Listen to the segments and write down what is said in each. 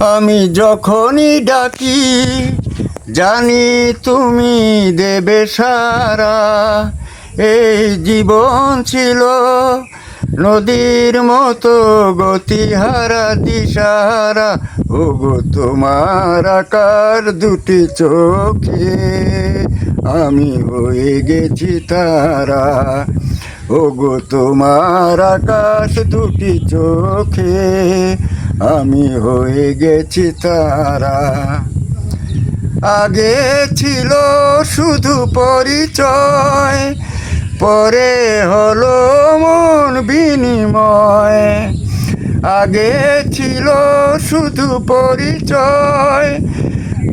আমি যখনই ডাকি, জানি তুমি দেবে সারা। এই জীবন ছিল নদীর মতো গতিহারা দিশারা। ওগো, তোমার আকার দুটি চোখে আমি হয়ে গেছি তারা। ওগো, তোমার আকাশ দুটি চোখে, আমি হয়ে গেছি তারা। আগে ছিল শুধু পরিচয়, পরে হলো মন বিনিময়। আগে ছিল শুধু পরিচয়,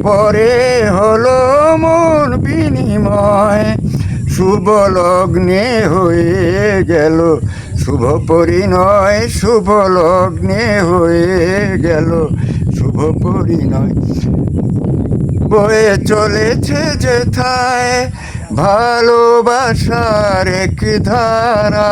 পরে হলো মন বিনিময়। শুভ লগ্নে হয়ে গেল। শুভ পরিণয় শুভ লগ্নে হয়ে গেল। শুভ পরিণয়। বয়ে চলেছে যেথায় ভালোবাসার এক ধারা।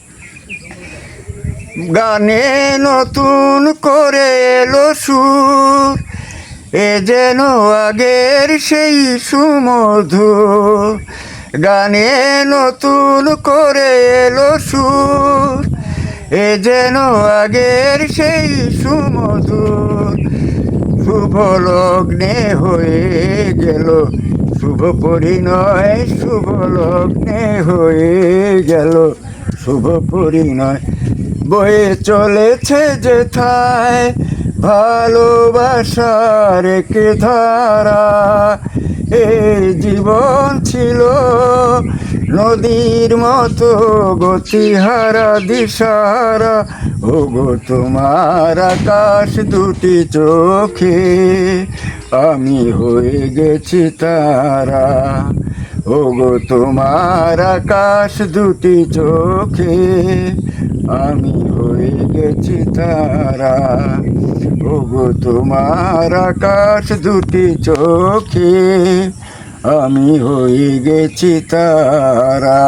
গানে নতুন করে এলো সুর। এ যেন আগের সেই সুমধু। গানে নতুন করে এলো সুর। এ যেন আগের সেই সুমধুর শুভ লগ্নে হয়ে গেল। শুভ পরিণয়, শুভ লগ্নে হয়ে গেল। শুভ পরিণয়। বয়ে চলেছে যেথায় ভালোবাসার এক ধারা। এই জীবন ছিল নদীর মতো গতিহারা দিশারা। ওগো তোমার আকাশ দুটি চোখে, আমি হয়ে গেছি তারা। ওগো তোমার আকাশ দুটি চোখে, আমি হয়ে গেছি তারা। ওগো তোমার আকাশ দুটি চোখে, আমি হয়ে গেছি তারা।